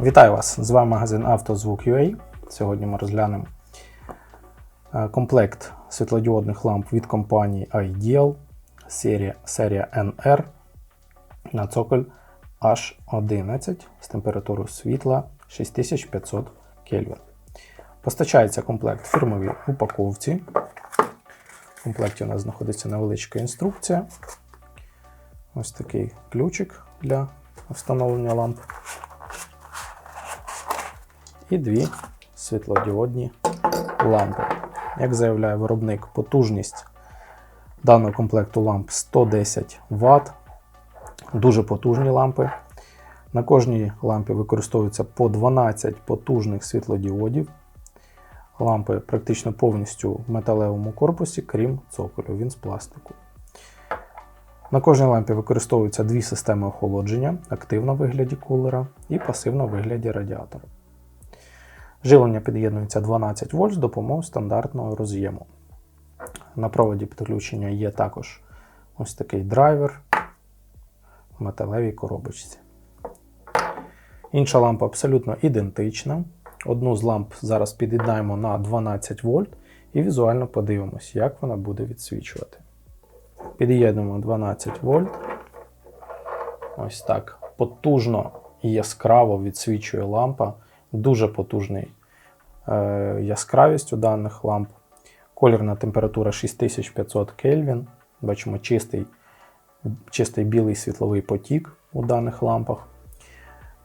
Вітаю вас! З вами магазин «Автозвук.UA». Сьогодні ми розглянемо е, комплект світлодіодних ламп від компанії Ideal серія, серія NR на цоколь H11 з температурою світла 6500 Кельвін. Постачається комплект в фірмовій упаковці. В комплекті у нас знаходиться невеличка інструкція. Ось такий ключик для встановлення ламп. І дві світлодіодні лампи. Як заявляє виробник, потужність даного комплекту ламп 110 Вт. Дуже потужні лампи. На кожній лампі використовується по 12 потужних світлодіодів. Лампи практично повністю в металевому корпусі, крім цоколю, він з пластику. На кожній лампі використовуються дві системи охолодження: активна в вигляді кулера і пасивна в вигляді радіатора. Живлення під'єднується 12 вольт з допомогою стандартного роз'єму. На проводі підключення є також ось такий драйвер в металевій коробочці. Інша лампа абсолютно ідентична. Одну з ламп зараз під'єднаємо на 12 вольт і візуально подивимось, як вона буде відсвічувати. Під'єднуємо 12 вольт. Ось так потужно і яскраво відсвічує лампа. Дуже потужний е, яскравість у даних ламп. Колірна температура 6500 Кельвін. Бачимо чистий, чистий білий світловий потік у даних лампах.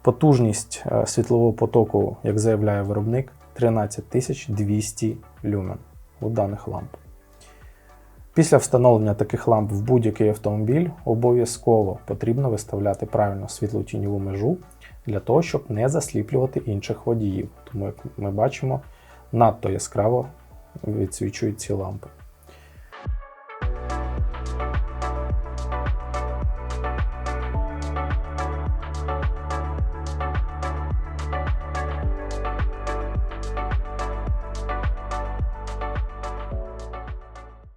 Потужність е, світлового потоку, як заявляє виробник, 13200 люмен у даних ламп. Після встановлення таких ламп в будь-який автомобіль обов'язково потрібно виставляти правильно світло-тіньову межу для того, щоб не засліплювати інших водіїв. Тому, як ми бачимо, надто яскраво відсвічують ці лампи.